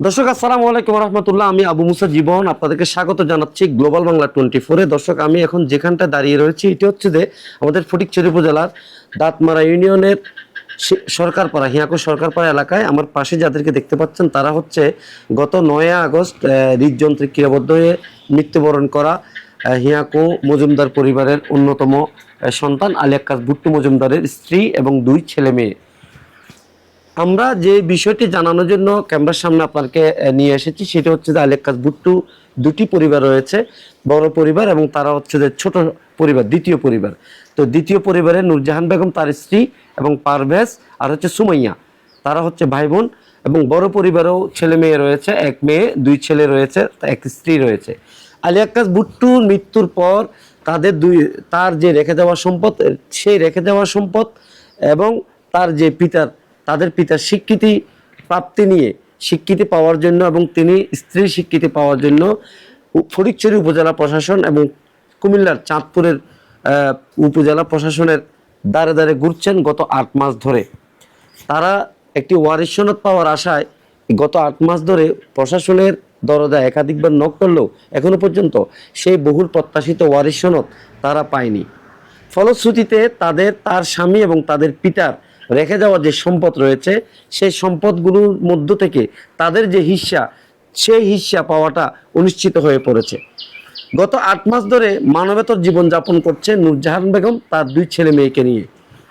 দর্শক, আসসালামু আলাইকুম রহমতুল্লাহ আমি আবু মুসা জীবন আপনাদেরকে স্বাগত জানাচ্ছি গ্লোবাল বাংলা টোয়েন্টি ফোরে দর্শক, আমি এখন যেখানটা দাঁড়িয়ে রয়েছি, এটি হচ্ছে যে আমাদের ফটিকচুরি উপজেলার দাঁতমারা ইউনিয়নের সরকারপাড়া, হিয়াকো সরকারপাড়া এলাকায়। আমার পাশে যাদেরকে দেখতে পাচ্ছেন, তারা হচ্ছে গত নয় আগস্ট হৃদযন্ত্রে ক্রিয়াবদ্ধ হয়ে মৃত্যুবরণ করা হিয়াকো মজুমদার পরিবারের অন্যতম সন্তান। আলিয়াক্কাস ভুট্টু মজুমদারের স্ত্রী এবং দুই ছেলে মেয়ে। আমরা যে বিষয়টি জানানোর জন্য ক্যামেরার সামনে আপনাকে নিয়ে এসেছি, সেটা হচ্ছে যে আলেকাস বুট্টু দুটি পরিবার রয়েছে, বড় পরিবার এবং তারা হচ্ছে যে ছোট পরিবার, দ্বিতীয় পরিবার। তো দ্বিতীয় পরিবারে নূরজাহান বেগম, তার স্ত্রী এবং পারভেজ আর হচ্ছে সুমাইয়া। তারা হচ্ছে ভাই বোন এবং বড় পরিবারেও ছেলে মেয়ে রয়েছে, এক মেয়ে, দুই ছেলে রয়েছে, এক স্ত্রী রয়েছে। আলী আক্কাস বুট্টুর মৃত্যুর পর তাদের দুই, তার যে রেখে দেওয়া সম্পদ, সেই রেখে দেওয়া সম্পদ এবং তার যে পিতার তাদের পিতার স্বীকৃতি প্রাপ্তি নিয়ে স্বীকৃতি পাওয়ার জন্য এবং তিনি স্ত্রীর স্বীকৃতি পাওয়ার জন্য উ- উপজেলা প্রশাসন এবং কুমিল্লার চাঁদপুরের উপজেলা প্রশাসনের দ্বারে দ্বারে ঘুরছেন গত আট মাস ধরে। তারা একটি ওয়ারিশ সনদ পাওয়ার আশায় গত আট মাস ধরে প্রশাসনের দরজা একাধিকবার নক করলেও এখনও পর্যন্ত সেই বহুল প্রত্যাশিত ওয়ারিশ সনদ তারা পায়নি। ফলশ্রুতিতে তাদের তার স্বামী এবং তাদের পিতার রেখে যাওয়া যে সম্পদ রয়েছে, সেই সম্পদগুলোর মধ্য থেকে তাদের যে হিস্সা, সেই হিস্সা পাওয়াটা অনিশ্চিত হয়ে পড়েছে। গত আট মাস ধরে মানবেতর জীবনযাপন করছে নূরজাহান বেগম তার দুই ছেলে মেয়েকে নিয়ে।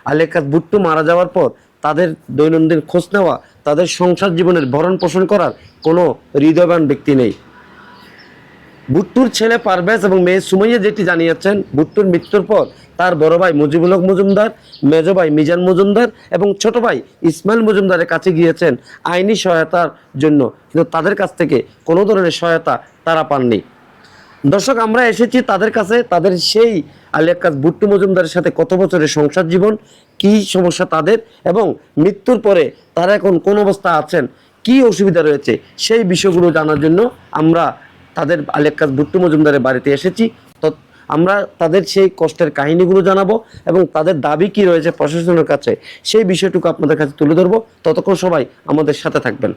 আলেকাত ভুট্টু মারা যাওয়ার পর তাদের দৈনন্দিন খোঁজ নেওয়া, তাদের সংসার জীবনের ভরণ পোষণ করার কোনো হৃদয়বান ব্যক্তি নেই। ভুট্টুর ছেলে পারভেজ এবং মেয়ে সুমাইয়া যেটি জানিয়েছেন ভুট্টুর মৃত্যুর পর তার বড় ভাই মুজিবুল হক মজুমদার, মেজ ভাই মিজান মজুমদার এবং ছোট ভাই ইসমাইল মজুমদারের কাছে গিয়েছেন আইনি সহায়তার জন্য। কিন্তু তাদের কাছ থেকে কোনো ধরনের সহায়তা তারা পাননি। দর্শক, আমরা এসেছি তাদের কাছে, তাদের সেই আলিয়াক্কাস ভুট্টু মজুমদারের সাথে কত বছরের সংসার জীবন, কি সমস্যা তাদের এবং মৃত্যুর পরে তারা এখন কোন অবস্থা আছেন, কি অসুবিধা রয়েছে, সেই বিষয়গুলো জানার জন্য আমরা তাদের আলিয়াক্কাস ভুট্টু মজুমদারের বাড়িতে এসেছি। তো আমরা তাদের সেই কষ্টের কাহিনীগুলো জানাব এবং তাদের দাবি কি রয়েছে প্রশাসনের কাছে সেই বিষয়টুকু আপনাদের কাছে তুলে ধরবো। ততক্ষণ সবাই আমাদের সাথে থাকবেন।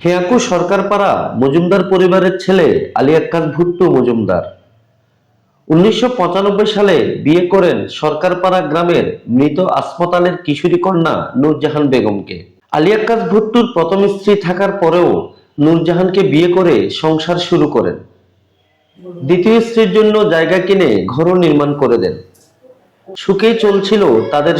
হেয়াকু সরকারপাড়া মজুমদার পরিবারের ছেলে আলী আক্কাস ভুট্টু মজুমদার। উনিশশো পঁচানব্বই সালে বিয়ে করেন সরকারপাড়া গ্রামের মৃত হাসপাতালের কিশোরী কন্যা নূরজাহান বেগমকে। আলী আক্কাস ভুট্টুর প্রথম স্ত্রী থাকার পরেও নূরজাহানকে বিয়ে করে সংসার শুরু করেন। দ্বিতীয় স্ত্রীর জন্য জায়গা কিনে ঘর নির্মাণ করে দেন। সুখেই চলছিল তাদের